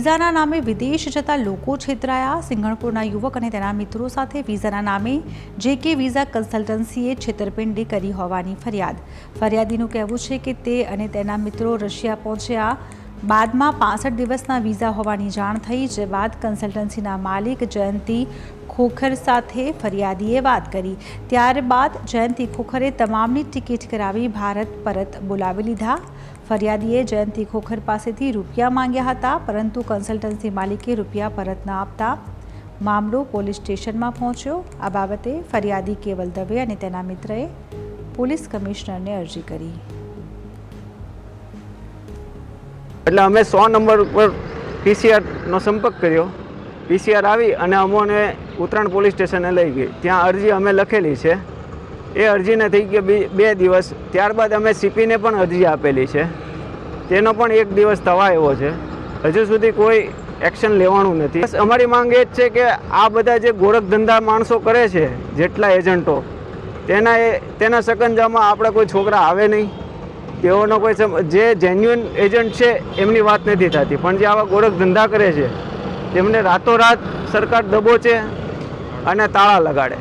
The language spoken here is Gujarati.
વિઝાના નામે વિદેશ જતા લોકો છેતરાયા. સિંગણપુરના યુવક અને તેના મિત્રો સાથે વિઝાના નામે જે કે વિઝા કન્સલ્ટન્સીએ છેતરપિંડી કરી હોવાની ફરિયાદ. ફરિયાદીનું કહેવું છે કે તે અને તેના મિત્રો રશિયા પહોંચ્યા બાદમાં પાસઠ દિવસના વિઝા હોવાની જાણ થઈ, જે બાદ કન્સલ્ટન્સીના માલિક જયંતિ ખોખર સાથે ફરિયાદીએ વાત કરી. ત્યારબાદ જયંતિ ખોખરે તમામની ટિકિટ કરાવી ભારત પરત બોલાવી લીધા. ફરિયાદીએ જયંતિ ખોખર પાસેથી રૂપિયા માંગ્યા હતા, પરંતુ કન્સલ્ટન્સી માલિકે રૂપિયા પરત ન આપતા મામલો પોલીસ સ્ટેશનમાં પહોંચ્યો. આ બાબતે ફરિયાદી કેવલ દવે અને તેના મિત્રએ પોલીસ કમિશનરને અરજી કરી. એટલે અમે સો નંબર ઉપર પીસીઆરનો સંપર્ક કર્યો. પીસીઆર આવી અને અમોને ઉત્તરાયણ પોલીસ સ્ટેશને લઈ ગઈ. ત્યાં અરજી અમે લખેલી છે. એ અરજીને થઈ બે બે દિવસ. ત્યારબાદ અમે સીપીને પણ અરજી આપેલી છે. તેનો પણ એક દિવસ થવા એવો છે. હજુ સુધી કોઈ એક્શન લેવાનું નથી. બસ અમારી માંગ એ જ છે કે આ બધા જે ગોરખધંધા માણસો કરે છે, જેટલા એજન્ટો, તેના એ તેના સકંજામાં આપણા કોઈ છોકરા આવે નહીં. તેઓનો કોઈ જે જેન્યુઅન એજન્ટ છે, એમની વાત નથી થતી. પણ જે આવા ગોરખધંધા કરે છે તેમને રાતોરાત સરકાર દબોચે અને તાળા લગાડે.